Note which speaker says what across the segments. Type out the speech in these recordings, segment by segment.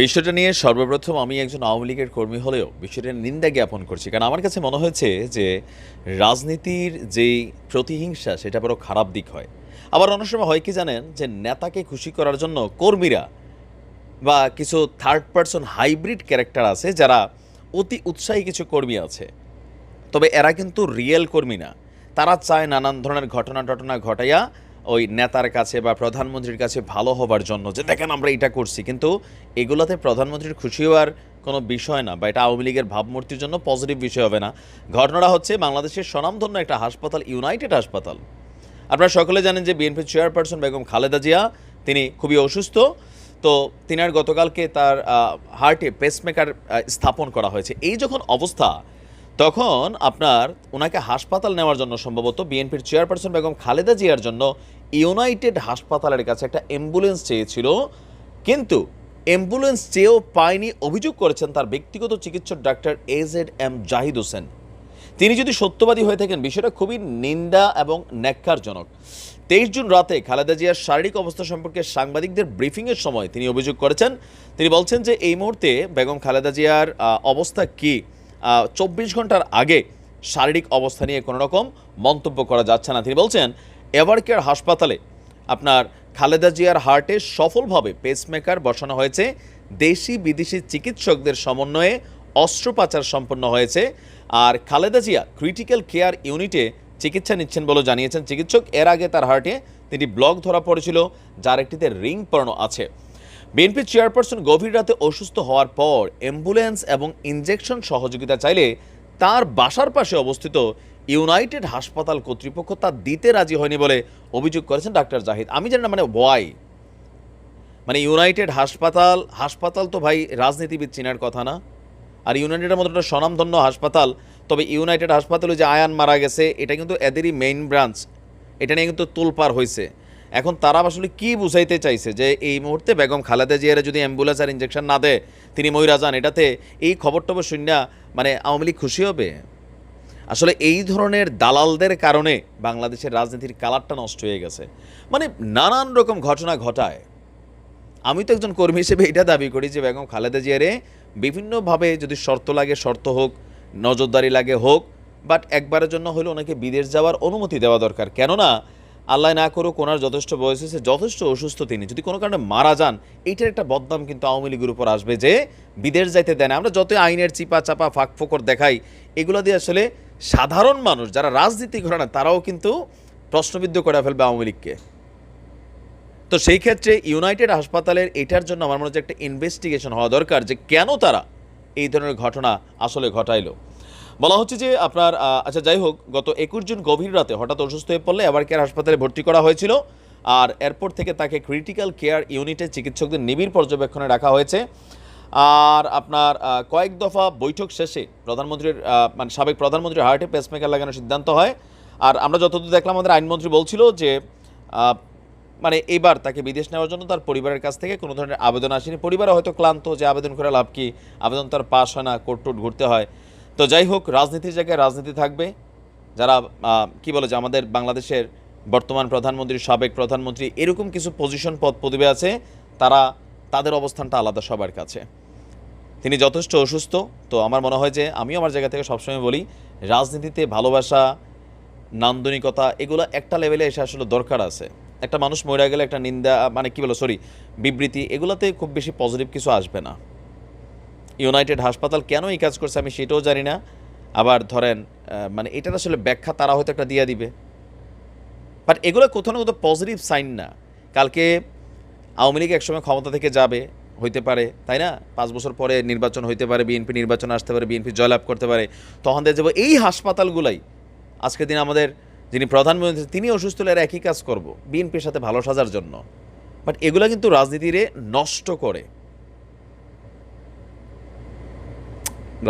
Speaker 1: বিষয়টা নিয়ে সর্বপ্রথম আমি একজন আওয়ামী লীগের কর্মী হলেও বিষয়টা নিন্দা জ্ঞাপন করছি। কারণ আমার কাছে মনে হয়েছে যে রাজনীতির যেই প্রতিহিংসা, সেটা বড় খারাপ দিক হয়। আবার অনেক সময় হয় কি জানেন? যে নেতাকে খুশি করার জন্য কর্মীরা বা কিছু থার্ড পার্সন হাইব্রিড ক্যারেক্টার আছে যারা অতি উৎসাহী কিছু কর্মী আছে। তবে এরা কিন্তু রিয়েল কর্মী না। তারা চায় নানান ধরনের ঘটনা টটনা ঘটাইয়া ওই নেতার কাছে বা প্রধানমন্ত্রীর কাছে ভালো হবার জন্য যে, দেখেন, আমরা এটা করছি। কিন্তু এগুলোতে প্রধানমন্ত্রীর খুশি হওয়ার কোনো বিষয় না বা এটা আওয়ামী লীগের ভাবমূর্তির জন্য পজিটিভ বিষয় হবে না। ঘটনাটা হচ্ছে বাংলাদেশের স্বনামধন্য একটা হাসপাতাল, ইউনাইটেড হাসপাতাল। আপনারা সকলে জানেন যে বিএনপি চেয়ারপারসন বেগম খালেদা জিয়া, তিনি খুবই অসুস্থ। তো তিনার গতকালকে তার হার্টে পেসমেকার স্থাপন করা হয়েছে। এই যখন অবস্থা, তখন আপনার ওনাকে হাসপাতাল নেওয়ার জন্য সম্ভবত বিএনপির চেয়ারপারসন বেগম খালেদা জিয়ার জন্য ইউনাইটেড হাসপাতালের কাছে একটা অ্যাম্বুলেন্স চেয়েছিল, কিন্তু অ্যাম্বুলেন্স চেয়েও পায়নি, অভিযোগ করেছেন তার ব্যক্তিগত চিকিৎসক doctor AZ M Zahid Hossain. তিনি যদি সত্যবাদী হয়ে থাকেন, বিষয়টা খুবই নিন্দা এবং ন্যাক্কারজনক। তেইশ জুন রাতে খালেদা জিয়ার শারীরিক অবস্থা সম্পর্কে সাংবাদিকদের ব্রিফিংয়ের সময় তিনি অভিযোগ করেছেন। তিনি বলছেন যে এই মুহূর্তে বেগম খালেদা জিয়ার অবস্থা কি? চব্বিশ ঘণ্টার আগে শারীরিক অবস্থা নিয়ে কোনো রকম মন্তব্য করা যাচ্ছে না। তিনি বলছেন এভার কেয়ার হাসপাতালে আপনার খালেদা জিয়ার হার্টে সফলভাবে পেসমেকার বসানো হয়েছে। দেশি বিদেশি চিকিৎসকদের সমন্বয়ে অস্ত্রোপাচার সম্পন্ন হয়েছে। আর খালেদা জিয়া ক্রিটিক্যাল কেয়ার ইউনিটে চিকিৎসা নিচ্ছেন বলে জানিয়েছেন চিকিৎসক। এর আগে তার হার্টে তিনি ব্লক ধরা পড়েছিল, যার একটিতে রিং পড়ানো আছে। বিএনপি চেয়ারপারসন গভীর রাতে অসুস্থ হওয়ার পর অ্যাম্বুলেন্স এবং ইনজেকশন সহযোগিতা চাইলে তার বাসার পাশে অবস্থিত ইউনাইটেড হাসপাতাল কর্তৃপক্ষ তা দিতে রাজি হয়নি বলে অভিযোগ করেছেন ডাক্তার জাহিদ। আমি জানি না মানে ওয়াই মানে ইউনাইটেড হাসপাতাল হাসপাতাল তো ভাই রাজনীতিবিদ চিনার কথা না। আর ইউনাইটেডের মতো একটা স্বনামধন্য হাসপাতাল, তবে ইউনাইটেড হাসপাতালে যে আয়ান মারা গেছে, এটা কিন্তু এদেরই মেইন ব্রাঞ্চ এটা নিয়ে কিন্তু তোলপার হয়েছে। এখন তারা আসলে কি বুঝাইতে চাইছে যে এই মুহূর্তে বেগম খালেদা জিয়ারে যদি অ্যাম্বুলেন্স আর ইঞ্জেকশন না দেয়, তিনি ময়ূরা যান, এটাতে এই খবর টবর শূন্য মানে আওয়ামী লীগ খুশি হবে? আসলে এই ধরনের দালালদের কারণে বাংলাদেশের রাজনীতির কালারটা নষ্ট হয়ে গেছে। মানে নানান রকম ঘটনা ঘটায়। আমি তো একজন কর্মী হিসেবে এটা দাবি করি যে বেগম খালেদা জিয়ারে বিভিন্নভাবে যদি শর্ত লাগে শর্ত হোক, নজরদারি লাগে হোক, বাট একবারের জন্য হলে ওনাকে বিদেশ যাওয়ার অনুমতি দেওয়া দরকার। কেননা, আল্লাহ না করুক ওনার যথেষ্ট বয়স হয়েছে, যথেষ্ট অসুস্থ তিনি। যদি কোনো কারণে মারা যান, এইটার একটা বদনাম কিন্তু আওয়ামী লীগের উপর আসবে যে বিদেশ যাইতে দেয় না। আমরা যত আইনের চিপা চাপা ফাঁক ফোকর দেখাই, এগুলো দিয়ে আসলে সাধারণ মানুষ যারা রাজনীতি করে না, তারাও কিন্তু প্রশ্নবিদ্ধ করে ফেলবে আওয়ামী লীগকে। তো সেই ক্ষেত্রে ইউনাইটেড হাসপাতালের এটার জন্য আমার মনে হচ্ছে একটা ইনভেস্টিগেশন হওয়া দরকার যে কেন তারা এই ধরনের ঘটনা আসলে ঘটাইলো। বলা হচ্ছে যে আপনার আচ্ছা যাই হোক, গত একুশ জুন গভীর রাতে হঠাৎ অসুস্থ হয়ে পড়লে আবার কেয়ার হাসপাতালে ভর্তি করা হয়েছিল আর এরপর থেকে তাকে ক্রিটিক্যাল কেয়ার ইউনিটে চিকিৎসকদের নিবিড় পর্যবেক্ষণে রাখা হয়েছে। আর আপনার কয়েক দফা বৈঠক শেষে প্রধানমন্ত্রীর মানে সাবেক প্রধানমন্ত্রীর হার্টে পেসমেকার লাগানোর সিদ্ধান্ত হয়। আর আমরা যতদূর দেখলাম, আমাদের আইনমন্ত্রী বলছিল যে মানে এবার তাকে বিদেশ নেওয়ার জন্য তার পরিবারের কাছ থেকে কোনো ধরনের আবেদন আসেনি। পরিবার হয়তো ক্লান্ত যে আবেদন করে লাভ কি? আবেদন তার পাস হয় না, কোর্ট টোট ঘুরতে হয়। তো যাই হোক, রাজনীতির জায়গায় রাজনীতি থাকবে। যারা কি বলে যে আমাদের বাংলাদেশের বর্তমান প্রধানমন্ত্রী, সাবেক প্রধানমন্ত্রী, এরকম কিছু পজিশন পদ পদবি আছে, তারা তাদের অবস্থানটা আলাদা সবার কাছে। তিনি যথেষ্ট অসুস্থ, তো আমার মনে হয় যে আমিও আমার জায়গা থেকে সবসময় বলি, রাজনীতিতে ভালোবাসা, নান্দনিকতা, এগুলো একটা লেভেলে এসে আসলে দরকার আছে। একটা মানুষ মরে গেলে একটা নিন্দা মানে কি বলো সরি বিবৃতি, এগুলোতে খুব বেশি পজিটিভ কিছু আসবে না। ইউনাইটেড হাসপাতাল কেন এই কাজ করছে আমি সেটাও জানি না। আবার ধরেন মানে এটার আসলে ব্যাখ্যা তারা হয়তো একটা দিয়ে দিবে। বাট এগুলো কোথাও না কোথাও পজিটিভ সাইন না। কালকে আওয়ামী লীগ একসময় ক্ষমতা থেকে যাবে, হইতে পারে, তাই না? পাঁচ বছর পরে নির্বাচন হইতে পারে, বিএনপি নির্বাচন আসতে পারে, বিএনপি জয়লাভ করতে পারে, তখন দেখা যাব এই হাসপাতালগুলাই। আজকের দিন আমাদের যিনি প্রধানমন্ত্রী তিনি অসুস্থ হলে একই কাজ করব, বিএনপির সাথে ভালো সাজার জন্য। বাট এগুলা কিন্তু রাজনীতিরে নষ্ট করে।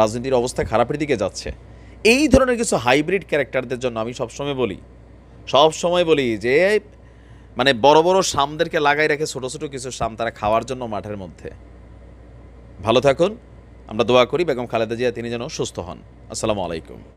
Speaker 1: রাজনীতির অবস্থা খারাপের দিকে যাচ্ছে। এই ধরনের কিছু হাইব্রিড ক্যারেক্টারদের জন্য আমি সবসময় বলি সব সময় বলি যে মানে বড় বড় সামদেরকে লাগাই রেখে ছোট ছোট কিছু শাম তারা খাওয়ার জন্য মাঠের মধ্যে। ভালো থাকুন, আমরা দোয়া করি বেগম খালেদা জিয়া তিনি যেন সুস্থ হন। আসসালামু আলাইকুম।